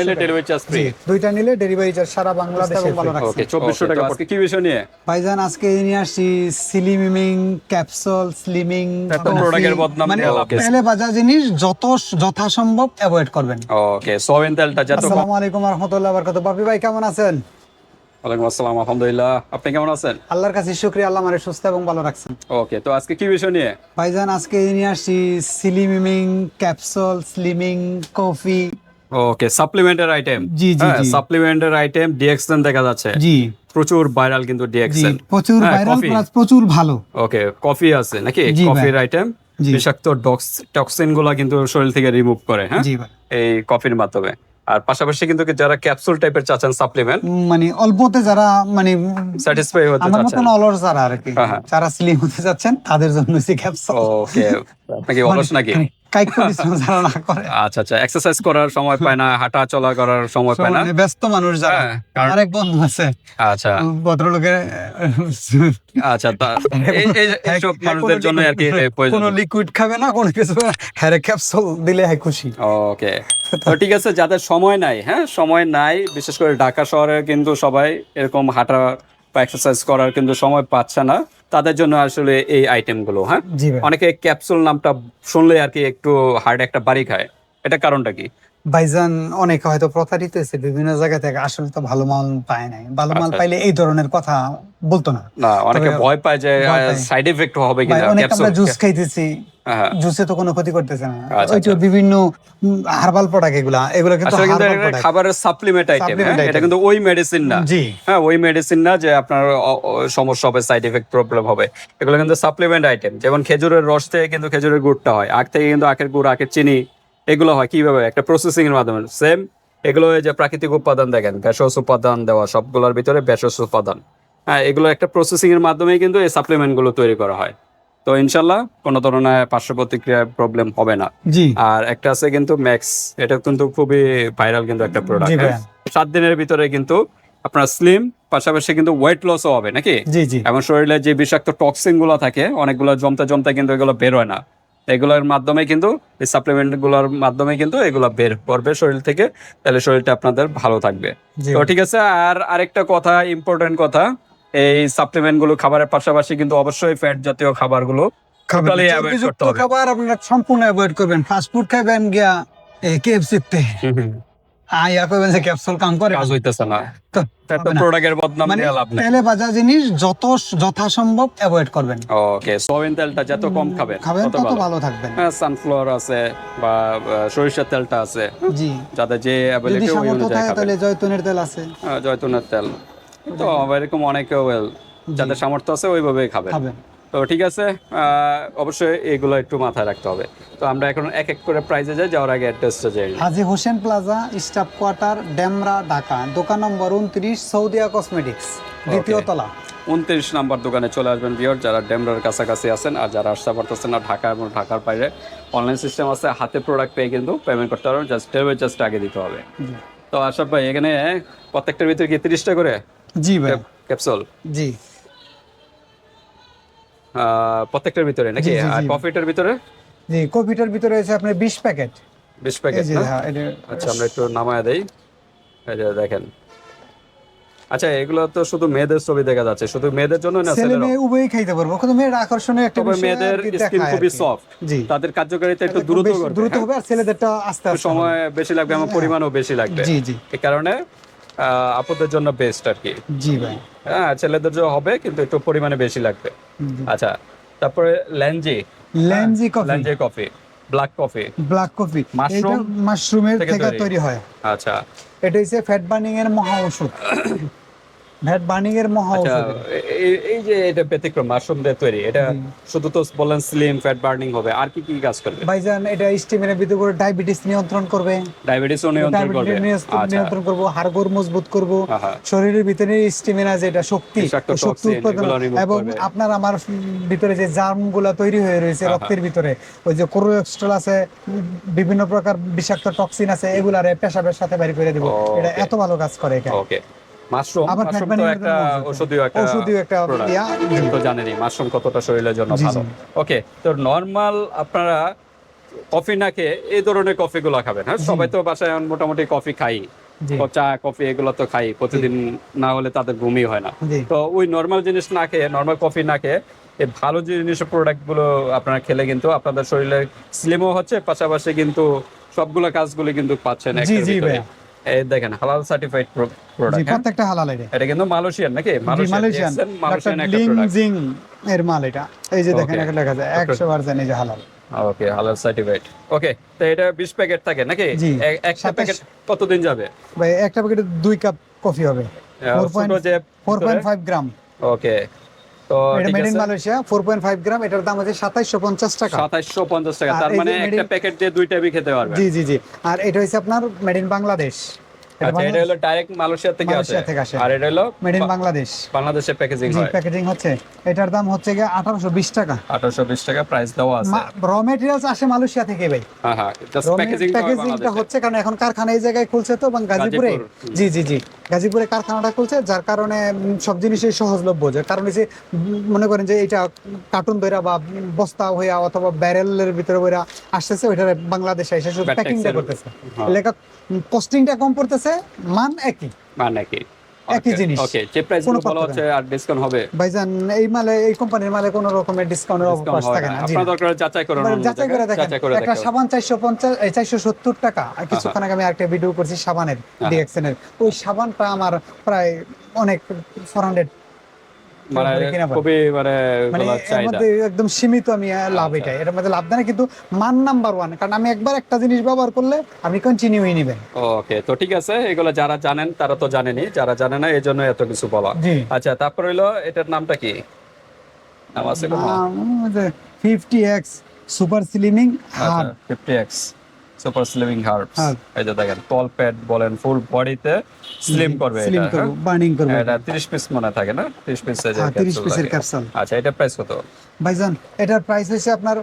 নিলে delivery charge free দুইটা নিলে ডেলিভারি চার্জ সারা বাংলাদেশে ভালো রাখছে। ওকে 2400 টাকা আজকে কি বিষয় নিয়ে? ভাইজান আজকে নিয়ে আসছি স্লিমিং ক্যাপসুল স্লিমিং প্রোডাক্টের বদনাম মানে দেওয়া লাগে। জিনিস যত যথাসম্ভব অ্যাভয়েড করবেন। ওকে সোয়েন তেলটা যত আসসালামু আলাইকুম রহমতুল্লাহ বরকত বাপি ভাই কেমন আছেন? ওয়ালাইকুম আসসালাম আলহামদুলিল্লাহ। আপনি কেমন আছেন? আল্লাহর কাছে শুক্রিয়া আল্লাহ আমারে সুস্থ এবং ভালো রাখছেন। ওকে তো আজকে কি বিষয় নিয়ে? ভাইজান আজকে নিয়ে আসছি slimming capsule slimming coffee okay সাপ্লিমেন্টের item জি, জি। সাপ্লিমেন্টের আইটেম ডিএক্সেন দেখা যাচ্ছে। জি। প্রচুর ভাইরাল কিন্তু জি ডিএক্সেন প্রচুর ভাইরাল কফি প্লাস প্রচুর ভালো। ওকে কফি আছে নাকি? কফির আইটেম। বিষাক্ত টক্সিনগুলা কিন্তু শরীর থেকে রিমুভ করে হ্যাঁ? এই কফির মাধ্যমে। আর পাশাপাশি কিন্তু যারা ক্যাপসুল টাইপের চাচ্ছেন সাপ্লিমেন্ট মানে অল্পতে যারা মানে স্যাটিসফাই হতে আমার চাচ্ছেন। মতন অলস যারা আর কি হ্যাঁ, হ্যাঁ। যারা স্লিম হতে যাচ্ছেন তাদের জন্য হচ্ছে ক্যাপসুল ওকে আপনাকে অলস নাকি? কাইক পরিশ্রম যারা না করে। আচ্ছা আচ্ছা এক্সারসাইজ করার সময় পায় না হাঁটা চলা করার সময় পায় না? ব্যস্ত মানুষ যারা। হ্যাঁ, কারণ- বন্ধু আছে আচ্ছা। ভদ্রলোকের আচ্ছা এই- এই- মানুষদের জন্য আর কি প্রয়োজন। কোনো লিকুইড খাবে না কোনো কিছু হ্যারে ক্যাপসুল দিলে হয় খুশি। ওকে। তো ঠিক আছে যাদের সময় নাই হ্যাঁ সময় নাই বিশেষ করে ঢাকা শহরে কিন্তু সবাই এরকম হাঁটা বা এক্সারসাইজ করার কিন্তু সময় পাচ্ছে না। তাদের জন্য আসলে এই আইটেমগুলো হ্যাঁ? অনেকে ক্যাপসুল নামটা শুনলে আর কি একটু হার্ড একটা বাড়ি খায়। এটা কারণটা কি? ভাইজান অনেকে হয়তো প্রতারিত হয়েছে বিভিন্ন জায়গা থেকে আসলে তো ভালো মাল পায় নাই। ভালো মাল আচ্ছা। পাইলে এই ধরনের কথা বলতো না। না অনেকে ভয় পায় যে সাইড এফেক্ট হবে কিনা অনেক আমরা জুস খাইতেছি। হ্যাঁ জুসে তো কোনো ক্ষতি করতেছে না। আচ্ছা, ওই আচ্ছা। বিভিন্ন হার্বাল প্রোডাক্ট এগুলা এগুলো কিন্তু হার্বাল প্রোডাক্ট খাবারের সাপ্লিমেন্ট আইটেম এটা কিন্তু ওই মেডিসিন না। জি। হ্যাঁ ওই মেডিসিন না যে আপনার সমস্যা হবে সাইড এফেক্ট প্রবলেম হবে। এগুলো কিন্তু সাপ্লিমেন্ট আইটেম যেমন খেজুরের রস থেকে কিন্তু খেজুরের গুড়টা হয়। আখ থেকে কিন্তু আখের গুড় আখের চিনি এগুলো হয় কীভাবে? একটা প্রসেসিং এর মাধ্যমে। সেম এগুলো যে প্রাকৃতিক উপাদান দেখেন ভেষজ উপাদান দেওয়া সবগুলোর ভিতরে ভেষজ উপাদান। হ্যাঁ এগুলো একটা প্রসেসিং এর মাধ্যমে কিন্তু এই সাপ্লিমেন্টগুলো তৈরি করা হয়। তো ইনশাল্লাহ কোনো ধরনের পার্শ্ব প্রতিক্রিয়া প্রবলেম হবে না। জি। আর একটা আছে কিন্তু ম্যাক্স এটা কিন্তু খুবই ভাইরাল কিন্তু একটা প্রোডাক্ট সাত দিনের ভিতরে কিন্তু আপনার স্লিম পাশাপাশি কিন্তু ওয়েট লসও হবে নাকি? জি জি। এবং শরীরে যে বিষাক্ত টক্সিনগুলো থাকে অনেকগুলো জমতে জমতে কিন্তু এগুলো বের হয় না। এগুলোর মাধ্যমে কিন্তু এই সাপ্লিমেন্টগুলোর মাধ্যমে কিন্তু এগুলো বের করবে শরীর থেকে তাহলে শরীরটা আপনাদের ভালো থাকবে। তো ঠিক আছে আর আরেকটা কথা ইম্পর্টেন্ট কথা এই সাপ্লিমেন্টগুলো খাবারের পাশাপাশি কিন্তু অবশ্যই ফ্যাট জাতীয় খাবারগুলো। খাবার আপনারা সম্পূর্ণ অ্যাভয়েড করবেন। ফাস্টফুড খাবেন গিয়া কেএফসি তে আইয়া যে ক্যাপসুল কাম করে। কাজ হইতেছে না। তো একটা হবে না। প্রোডাক্টের বদনাম মানে নিয়ে লাভ নেই। তেলে ভাজা জিনিস যত যথাসম্ভব অ্যাভয়েড করবেন। ওকে সয়াবিন তেলটা যত কম খাবেন খাবেন তত তত ভালো। ভালো থাকবেন। হ্যাঁ সানফ্লাওয়ার আছে বা সরিষার তেলটা আছে। জি। যে অ্যাভেলেবল ওই অনুযায়ী খাবেন। তাহলে জয়তুনের তেল আছে। হ্যাঁ, জয়তুনের তেল। তো এরকম অনেকে ওয়েল যাদের সামর্থ্য আছে ওইভাবেই খাবেন। খাবেন। তো ঠিক আছে অবশ্যই এগুলো একটু মাথায় রাখতে হবে। তো আমরা এখন এক এক করে প্রাইজে যাই যাওয়ার আগে অ্যাড্রেসটা যাই Haji Hossain plaza staff quarter Demra Dhaka. দোকান নম্বর উনত্রিশ সৌদিয়া কসমেটিক্স দ্বিতীয় তলা। উনত্রিশ নাম্বার দোকানে চলে আসবেন বিয়র যারা ডেমরার কাছাকাছি আছেন আর যারা আসতে পারতেছেন না ঢাকা এবং ঢাকার বাইরে। অনলাইন সিস্টেম আছে হাতে প্রোডাক্ট পেয়ে কিন্তু পেমেন্ট করতে পারবেন জাস্ট ডেলিভারি জাস্ট আগে দিতে হবে। তো আশাফ ভাই এখানে প্রত্যেকটার ভিতরে কি তিরিশটা করে জি ভাই। ক্যাপসুল জি। প্রত্যেকটার ভিতরে নাকি? আর কফিটার ভিতরে? জি কপিটার ভিতরে আছে আপনার বিশ প্যাকেট। বিশ এই প্যাকেট যে না? হ্যাঁ আচ্ছা আমরা একটু নামায় দেই। এই যে দেখেন। আচ্ছা এগুলো তো শুধু মেয়েদের ছবি দেখা যাচ্ছে শুধু মেয়েদের জন্য না ছেলে মেয়ে উভয়ই খাইতে পারব। কিন্তু মেয়ের আকর্ষণীয় একটা তবে বিষয় মেয়েদের স্কিন খুবই সফট জি। তাদের কার্যকারিতা একটু দ্রুত দ্রুত হ্যাঁ? হবে আর ছেলেদেরটা আস্তে আস্তে সময় বেশি লাগবে আমার পরিমাণও বেশি লাগবে। জি জি। এই কারণে আহ, আপুদের জন্য বেস্ট আর কি। জি ভাই। হ্যাঁ ছেলেদের জন্য হবে কিন্তু একটু পরিমাণে বেশি লাগবে। আচ্ছা তারপরে ল্যাঞ্জে। ল্যাঞ্জে coffee. ল্যাঞ্জে coffee black coffee. Black coffee. Mushroom মাশরুমের থেকে। তৈরি। হয়। আচ্ছা। এটা হচ্ছে ফ্যাট বার্নিং এর মহা ওষুধ। বার্নিং এর মহা আচ্ছা এই- যে এটা ব্যতিক্রম মাশরুম দিয়ে তৈরি এটা শুধু তো বললেন স্লিম ফ্যাট বার্নিং হবে আর কি কি কাজ করবে? ভাইজান এটা স্টিমের ভিতরে করে ডায়াবেটিস নিয়ন্ত্রণ করবে। ডায়াবেটিসও নিয়ন্ত্রণ করবে। আচ্ছা। নিয়ন্ত্রণ করব হাড়গোড় মজবুত করব। শরীরের ভিতরে স্টিমিনা যেটা শক্তি শক্তি উৎপাদন। এবং আপনার আমার ভিতরে যে জার্মগুলা তৈরি হয়ে রয়েছে রক্তের ভিতরে ওই যে কোলেস্ট্রল আছে বিভিন্ন প্রকার বিষাক্ত টক্সিন আছে এগুলারে পেশাবের সাথে বের করে দিব। এটা এত ভালো কাজ করে এটা। ওকে মাশরুম মাশরুম তো একটা ঔষধীয় একটা ঔষধীয় একটা। তো জানেনই মাশরুম কতটা শরীরের জন্য ভালো। ওকে তো নরমাল আপনারা কফি না খেয়ে এই ধরনের কফি গুলো খাবেন। হ্যাঁ সবাই তো বাসায় মোটামুটি কফি খাই। চা কফি এগুলো তো খাই। প্রতিদিন না হলে তাদের ঘুমই হয় না। তো ওই নর্মাল জিনিস না খেয়ে নর্মাল কফি না খেয়ে এই ভালো জিনিসের প্রোডাক্টগুলো আপনারা খেলে কিন্তু আপনাদের শরীরে স্লিমও হচ্ছে পাশাপাশি কিন্তু সবগুলো কাজগুলো কিন্তু পাচ্ছেন জি, জি, ভিতরে। এই দেখেন হালাল সার্টিফাইড প্রোডাক্ট প্রত্যেকটা হালাল এটা। এটা কিন্তু মালয়েশিয়ান নাকি? Malaysian Malaysian. একটা প্রোডাক্ট জিং এর মাল এটা। এই যে দেখেন. এখানে লেখা আছে একশো পার্সেন্ট এই যে হালাল। ওকে হালাল সার্টিফাইড ওকে তো এটা 20 প্যাকেট থাকে নাকি? একটা প্যাকেট কতদিন যাবে? ভাই একটা প্যাকেটে দুই কাপ কফি হবে। ফোর পয়েন্ট ছোট যে four point five gram okay তো এটা made in Malaysia four point five gram এটার দাম হচ্ছে সাতাইশশো পঞ্চাশ টাকা। 2750 টাকা তার মানে একটা প্যাকেট দিয়ে দুইটা বি খেতে পারবেন। জি জি জি। আর এটা হচ্ছে আপনার মেড ইন বাংলাদেশ আচ্ছা এটা হলো ডাইরেক্ট মালয়েশিয়া থেকে মালয়েশিয়া থেকে আসে। আর এটা হলো মেড ইন বাংলাদেশ বাংলাদেশে প্যাকেজিং হয়। প্যাকেজিং হচ্ছে। এটার দাম হচ্ছে গিয়ে আঠারোশো বিশ টাকা। 1820 টাকা প্রাইস দেওয়া আছে। র মেটেরিয়ালস আসে মালয়েশিয়া থেকে ভাই। হ্যাঁ হ্যাঁ জাস্ট প্যাকেজিং প্যাকেজিংটা হচ্ছে কারণ এখন কারখানা এই জায়গায় খুলছে তো এবং গাজীপুরে জি জি জি। গাজীপুরে কারখানাটা খুলছে যার কারণে সব জিনিসই সহজলভ্য। যার কারণ উম, মনে করেন যে এটা কার্টুন দইরা বা বস্তা হইয়া অথবা ব্যারেলের ভিতরে বইরা আসতেছে ওইটা বাংলাদেশে এসে শুধু প্যাকিংটা করতেছে। হ্যাঁ। লেখা কস্টিংটা কম পড়তেছে মান একই। মানে কি একই জিনিস। ওকে যে প্রাইসগুলো বলা হচ্ছে আর ডিসকাউন্ট হবে। ভাইজান এই মালে এই কোম্পানির মালে কোনো রকমের ডিসকাউন্টের ডিসকাউন্ট অবকাশ থাকে না। আপনার। দরকার যাচাই করুন যাচাই করে দেখেন। একটা সাবান চারশো পঞ্চাশ চারশো সত্তর টাকা। আর কিছুক্ষণ আগে আমি একটা ভিডিও করছি সাবানের। ডিএক্সএন এর ওই সাবানটা আমার প্রায় অনেক ফোর হান্ড্রেড মানে খুবই মানে মানে একদম সীমিত আমি লাভ আচ্ছা। এটার মধ্যে লাভ দেয় কিন্তু মান নাম্বার ওয়ান কারণ আমি একবার একটা জিনিস ব্যবহার করলে আমি কন্টিনিউই নিবেন। ওকে তো ঠিক আছে এগুলো যারা জানেন তারা তো জানেনই যারা জানে না এই জন্য এত কিছু বলা। আচ্ছা তারপর হইল এটার নামটা কি? নাম আছে কোনো? Fifty X super slimming hard fifty X super slimming herbs এই যে দেখেন তল প্যাড বলেন ফুল বডিতে স্লিম করবে স্লিম এটা বার্নিং করব হ্যাঁ? এটা 30 পিস মনে থাকে না? 30 পিস সাইজের হ্যাঁ তিরিশ পিসের ক্যাপসুল আচ্ছা এটা প্রাইস কত? ভাইজান এটার প্রাইস হচ্ছে আপনার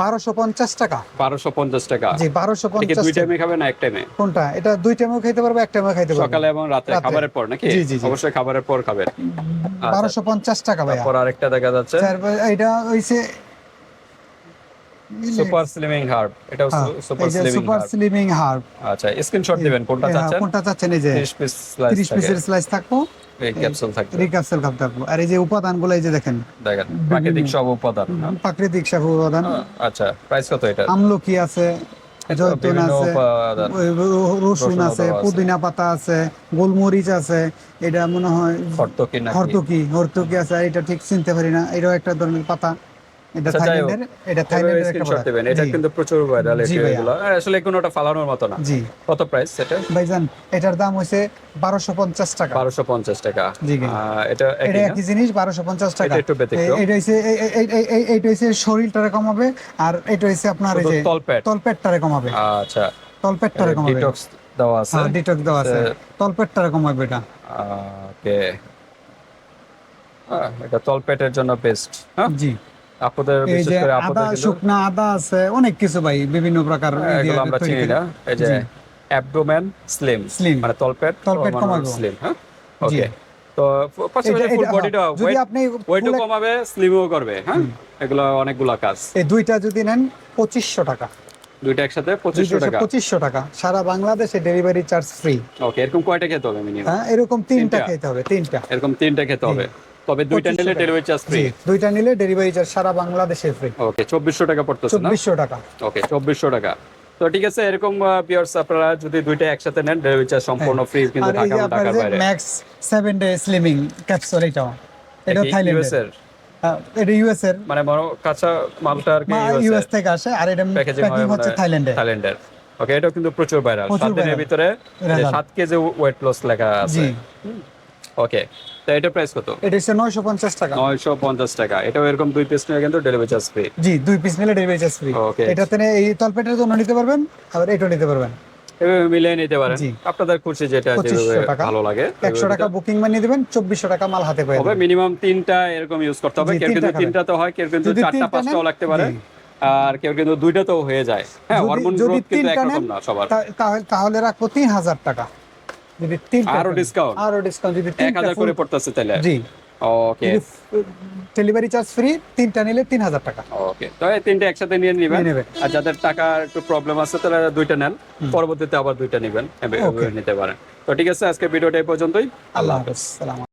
বারোশো পঞ্চাশ টাকা। 1250 টাকা। জি বারোশো এটা কি পঞ্চাশ দুই টাইমে খাবে না এক টাইমে কোনটা? এটা দুই টাইমেও খাইতে পারবে এক টাইমেও খাইতে পারবে। সকালে এবং রাতে। খাবারের পর নাকি? জি। অবশ্যই খাবারের পর খাবেন। আচ্ছা। বারোশো পঞ্চাশ টাকা ভাইয়া। তারপর আরেকটা দেখা যাচ্ছে। এটা হইছে সুপার স্লিমিং হার্ব এটা হ্যাঁ, সুপার এই স্লিমিং সুপার স্লিমিং হার্ব আচ্ছা স্ক্রিনশট দিবেন কোনটা চাচ্ছেন? কোনটা চাচ্ছেন এই যে 30 পিস স্লাইস তিরিশ থাকে। পিসের স্লাইস থাকব। এই ক্যাপসুল থাকবে। রিকাপসেল কাপ থাকব। আর এই যে উপাদানগুলো এই যে দেখেন। দেখেন প্রাকৃতিক সব উপাদান হ্যাঁ? প্রাকৃতিক সব উপাদান। আচ্ছা প্রাইস কত এটা? আমলকি আছে জৈতুন আছে রসুন আছে পুদিনা পাতা আছে গোলমরিচ আছে এটা মনে হয় হর্তকি হরতুকি হরতুকি আছে এটা ঠিক চিনতে পারি না এটাও একটা ধরনের পাতা। এটা আচ্ছা, যাই হোক। থাইল্যান্ডের এটা থাইল্যান্ডের একটা স্ক্রিনশট দিবেন। এটা কিন্তু প্রচুর ভাইরাল এগুলো। আসলে কোনোটা ফালানোর মতো না। জি। কত প্রাইস এটা ভাইজান এটার দাম টাকা। টাকা। জি। এটা একই জিনিস টাকা। একটু ব্যতিক্রম। এইটা শরীরটারে কমাবে আর এটা হচ্ছে আপনার এই শুধু যে তলপেট? তলপেটটারে কমাবে। আচ্ছা। তলপেটটারে কমাবে। ডিটক্স দেওয়া আছে। হ্যাঁ দেওয়া আছে। তলপেটটারে কমাবে এটা। ওকে। এটা তলপেটের জন্য বেস্ট হ্যাঁ? জি। আপনাদের বিশেষ করে আদা শুকনা আদা আছে অনেক কিছু ভাই বিভিন্ন প্রকার এগুলো আমরা চিনি না। এই যে অ্যাবডোমেন স্লিম Slim। মানে তলপেট তলপেট কমাবো। স্লিম হ্যাঁ? ওকে তো পাশাপাশি ফুল বডিটা যদি আপনি ওয়েটও কমাবে স্লিমও করবে হ্যাঁ? এগুলো অনেকগুলা কাজ। এই দুইটা যদি নেন পঁচিশশো টাকা। দুইটা একসাথে পঁচিশশো টাকা। পঁচিশশো টাকা। সারা বাংলাদেশে ডেলিভারি চার্জ ফ্রি ওকে এরকম কয়টা খেতে হবে মিনিমাম হ্যাঁ এরকম তিনটা? খেতে হবে তিনটা। এরকম তিনটা খেতে হবে। তবে দুইটা নিলে ডেলিভারি চার্জ ফ্রি দুইটা নিলে ডেলিভারি চার্জ সারা বাংলাদেশে ফ্রি ওকে চব্বিশশো টাকা পড়তেছে না? চব্বিশশো টাকা। ওকে চব্বিশশো টাকা। তো ঠিক আছে এরকম পিওর্স আপনারা যদি দুইটা একসাথে নেন ডেলিভারি চার্জ সম্পূর্ণ ফ্রি কিন্তু ঢাকা ঢাকার বাইরে। Max seven day slimming capsule এটা কি থাইল্যান্ডের হ্যাঁ, এটা ইউএস এর মানে বড় কাঁচা মালটা আর কি ইউএস থেকে আসে আর এটা প্যাকেজিং হচ্ছে থাইল্যান্ডে থাইল্যান্ডের ওকে এটাও কিন্তু প্রচুর ভাইরাল সাত দিনের ভিতরে। সাত কেজি ওয়েট লস লেখা আছে। ওকে তো এটা প্রাইস কত? এটা হচ্ছে নয়শো পঞ্চাশ টাকা। নয়শো পঞ্চাশ টাকা। এটাও এরকম দুই পিস নিয়ে কিন্তু ডেলিভারি চার্জ ফ্রি জি দুই পিস নিলে ডেলিভারি চার্জ ফ্রি. এটাতে এই তলপেটের জন্য নিতে পারবেন আবার এটাও নিতে পারবেন। এভাবে মিলিয়ে নিতে পারেন। আপনাদের খুশি যেটা 2500 যেভাবে টাকা। ভালো লাগে। একশো টাকা বুকিং বানিয়ে দিবেন চব্বিশশো টাকা মাল হাতে পেয়ে হবে মিনিমাম তিনটা এরকম ইউজ করতে হবে। কেউ কিন্তু তিনটা তো হয় কেউ কিন্তু চারটা পাঁচটাও লাগতে পারে। আর কেউ কিন্তু দুইটাতেও হয়ে যায়। হ্যাঁ হরমোন গ্রোথ কিন্তু একরকম না সবার। তাহলে- তাহলে রাখব তিন হাজার টাকা। যদি তিনটা আরও ডিসকাউন্ট আরও ডিসকাউন্ট যদি এক তিনটা হাজার full- করে পড়তেছে তাহলে। জি। ওকে ডেলিভারি চার্জ ফ্রি তিনটা নিলে তিন হাজার টাকা। ওকে তো এই তিনটে একসাথে নিয়ে নিবেন। আর যাদের টাকা একটু প্রবলেম আছে তারা দুইটা নেন। পরবর্তীতে আবার দুইটা নেবেন। নিতে পারেন। তো ঠিক আছে আজকে ভিডিওটা এই পর্যন্তই। আল্লাহ হাফেজ। সালাম